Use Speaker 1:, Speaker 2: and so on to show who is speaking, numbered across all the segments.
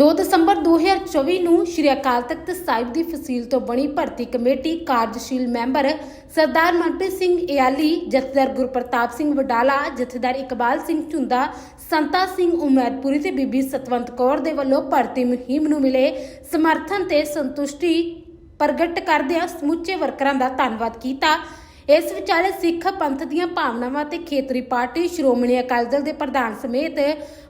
Speaker 1: 2 ਦਸੰਬਰ 2024 ਨੂੰ ਸ਼੍ਰੀ ਅਕਾਲ ਤਖਤ ਸਾਹਿਬ ਦੀ ਫਸੀਲ ਤੋਂ ਬਣੀ ਭਰਤੀ ਕਮੇਟੀ ਕਾਰਜਸ਼ੀਲ ਮੈਂਬਰ ਸਰਦਾਰ ਮਨਪ੍ਰੀਤ ਸਿੰਘ ਇਆਲੀ ਜਥੇਦਾਰ ਗੁਰਪ੍ਰਤਾਪ ਸਿੰਘ ਵਡਾਲਾ, ਜਥੇਦਾਰ ਇਕਬਾਲ ਸਿੰਘ ਝੁੰਦਾ, ਸੰਤਾ ਸਿੰਘ ਉਮੈਦਪੁਰੀ ਤੇ ਬੀਬੀ ਸਤਵੰਤ ਕੌਰ ਦੇ ਵੱਲੋਂ ਭਰਤੀ ਮੁਹਿੰਮ ਨੂੰ ਮਿਲੇ ਸਮਰਥਨ ਤੇ ਸੰਤੁਸ਼ਟੀ ਪ੍ਰਗਟ ਕਰਦਿਆਂ ਸਮੁੱਚੇ ਵਰਕਰਾਂ ਦਾ ਧੰਨਵਾਦ ਕੀਤਾ। ਇਸ ਵਿਚਾਲੇ ਸਿੱਖ ਪੰਥ ਦੀਆਂ ਭਾਵਨਾਵਾਂ ਤੇ ਖੇਤਰੀ ਪਾਰਟੀ ਸ਼੍ਰੋਮਣੀ ਅਕਾਲੀ ਦਲ ਦੇ ਪ੍ਰਧਾਨ ਸਮੇਤ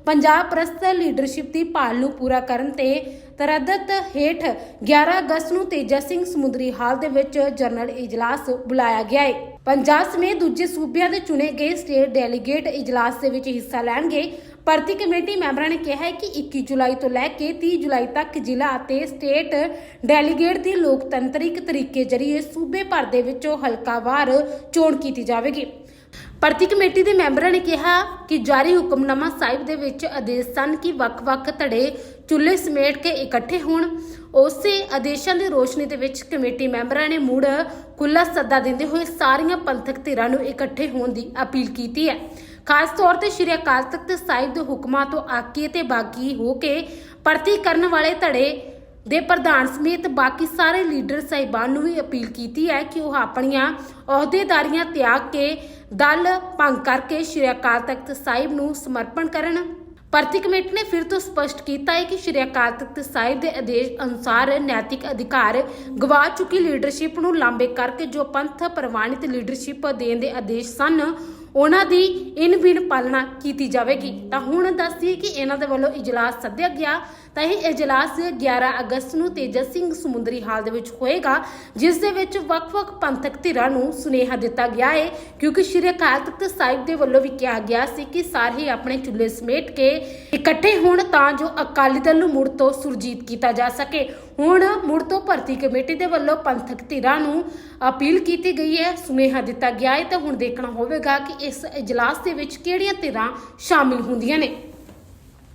Speaker 1: ਪੰਜਾਬ ਪ੍ਰਸਤ ਲੀਡਰਸ਼ਿਪ ਦੀ ਭਾਲ ਨੂੰ ਪੂਰਾ ਕਰਨ ਤੇ ਤਰਦਤ ਹੇਠ 11 ਅਗਸਤ ਨੂੰ ਤੇਜਾ ਸਿੰਘ ਸਮੁੰਦਰੀ ਹਾਲ ਦੇ ਵਿੱਚ ਜਨਰਲ ਇਜਲਾਸ ਬੁਲਾਇਆ ਗਿਆ ਹੈ ਪੰਜਾਬ ਸਮੇਤ ਦੂਜੇ ਸੂਬਿਆਂ ਦੇ ਚੁਣੇ ਗਏ ਸਟੇਟ ਡੈਲੀਗੇਟ ਇਜਲਾਸ ਦੇ ਵਿੱਚ ਹਿੱਸਾ ਲੈਣਗੇ ਭਰਤੀ ਕਮੇਟੀ ਮੈਂਬਰਾਂ ਨੇ ਕਿਹਾ ਹੈ ਕਿ 21 ਜੁਲਾਈ ਤੋਂ ਲੈ ਕੇ 30 ਜੁਲਾਈ ਤੱਕ ਜ਼ਿਲ੍ਹਾ ਅਤੇ ਸਟੇਟ ਡੈਲੀਗੇਟ ਦੀ ਲੋਕਤੰਤਰਿਕ ਤਰੀਕੇ ਜ਼ਰੀਏ ਸੂਬੇ ਭਰ ਦੇ ਵਿੱਚੋਂ ਹਲਕਾਵਾਰ ਚੋਣ ਕੀਤੀ ਜਾਵੇਗੀ। ਭਰਤੀ ਕਮੇਟੀ ਦੇ ਮੈਂਬਰਾਂ ਨੇ ਕਿਹਾ ਕਿ ਜਾਰੀ ਹੁਕਮਨਾਮਾ ਸਾਹਿਬ ਦੇ ਵਿੱਚ ਆਦੇਸ਼ ਸਨ ਕਿ ਵੱਖ-ਵੱਖ ਧੜੇ ਚੁੱਲ੍ਹੇ ਸਮੇਟ ਕੇ ਇਕੱਠੇ ਹੋਣ। ਉਸੇ ਆਦੇਸ਼ਾਂ ਦੀ ਰੋਸ਼ਨੀ ਦੇ ਵਿੱਚ ਕਮੇਟੀ ਮੈਂਬਰਾਂ ਨੇ ਮੁੜ ਖੁੱਲਾ ਸੱਦਾ ਦਿੰਦੇ ਹੋਏ ਸਾਰੀਆਂ ਪੰਥਕ ਧਿਰਾਂ ਨੂੰ ਇਕੱਠੇ ਹੋਣ ਦੀ ਅਪੀਲ ਕੀਤੀ ਹੈ। ਖਾਸ ਤੌਰ ਤੇ ਸ਼੍ਰੀ ਅਕਾਲ ਤਖਤ ਸਾਹਿਬ ਦੇ ਹੁਕਮਾਂ ਤੋਂ ਆਕੀ ਤੇ ਬਾਗੀ ਹੋ ਕੇ ਭਰਤੀ ਕਰਨ ਵਾਲੇ ਧੜੇ ਦੇ ਪ੍ਰਧਾਨ ਸਮੇਤ ਬਾਕੀ ਸਾਰੇ ਲੀਡਰ ਸਾਹਿਬਾਨ ਨੂੰ ਵੀ ਅਪੀਲ ਕੀਤੀ ਹੈ ਕਿ ਉਹ ਆਪਣੀਆਂ ਅਹੁਦੇਦਾਰੀਆਂ ਤਿਆਗ ਕੇ ਦਲ ਭੰਗ ਕਰਕੇ ਸ਼੍ਰੀ ਅਕਾਲ ਤਖਤ ਸਾਹਿਬ ਨੂੰ ਸਮਰਪਣ ਕਰਨ। ਭਰਤੀ ਕਮੇਟੀ ਨੇ ਫਿਰ ਤੋਂ ਸਪਸ਼ਟ ਕੀਤਾ ਹੈ ਕਿ ਸ਼੍ਰੀ ਅਕਾਲ ਤਖਤ ਸਾਹਿਬ ਦੇ ਆਦੇਸ਼ ਅਨੁਸਾਰ ਨੈਤਿਕ ਅਧਿਕਾਰ ਗਵਾ ਚੁੱਕੀ ਲੀਡਰਸ਼ਿਪ ਨੂੰ ਲਾਂਬੇ ਕਰਕੇ ਜੋ ਪੰਥ ਪ੍ਰਵਾਨਿਤ ਲੀਡਰਸ਼ਿਪ ਦੇਣ ਦੇ ਆਦੇਸ਼ ਸਨ ਉਹਨਾਂ ਦੀ ਇਨ ਬਿਨ ਪਾਲਣਾ ਕੀਤੀ ਜਾਵੇਗੀ। ਤਾਂ ਹੁਣ ਦੱਸਦੀ ਕਿ ਇਹਨਾਂ ਦੇ ਵੱਲੋਂ ਇਜਲਾਸ ਸੱਦਿਆ ਗਿਆ। ਤਾਂ ਇਹ ਇਜਲਾਸ 11 ਅਗਸਤ ਨੂੰ ਤੇਜਸ ਸਿੰਘ ਸਮੁੰਦਰੀ ਹਾਲ ਦੇ ਵਿੱਚ ਹੋਏਗਾ, ਜਿਸ ਦੇ ਵਿੱਚ ਵੱਖ-ਵੱਖ ਪੰਥਕ ਧਿਰਾਂ ਨੂੰ ਸੁਨੇਹਾ ਦਿੱਤਾ ਗਿਆ ਹੈ ਕਿਉਂਕਿ ਸ਼੍ਰੀ ਅਕਾਲ ਤਖਤ ਸਾਹਿਬ ਦੇ ਵੱਲੋਂ ਵੀ ਕਿਹਾ ਗਿਆ ਸੀ ਕਿ ਸਾਰੇ ਆਪਣੇ ਚੁੱਲ੍ਹੇ ਸਮੇਟ ਕੇ ਇਕੱਠੇ ਹੋਣ ਤਾਂ ਜੋ ਅਕਾਲੀ ਦਲ ਨੂੰ ਮੁੜ ਤੋਂ ਸੁਰਜੀਤ ਕੀਤਾ ਜਾ ਸਕੇ। ਹੁਣ ਮੁੜ ਤੋਂ ਭਰਤੀ ਕਮੇਟੀ ਦੇ ਵੱਲੋਂ ਪੰਥਕ ਧਿਰਾਂ ਨੂੰ ਅਪੀਲ ਕੀਤੀ ਗਈ ਹੈ। ਸੁਨੇਹਾ ਦਿੱਤਾ ਗਿਆ ਹੈ ਤਾਂ ਹੁਣ ਦੇਖਣਾ ਹੋਵੇਗਾ ਕਿ ਇਸ ਇਜਲਾਸ ਦੇ ਵਿੱਚ ਕਿਹੜੀਆਂ ਧਿਰਾਂ ਸ਼ਾਮਿਲ ਹੁੰਦੀਆਂ ਨੇ?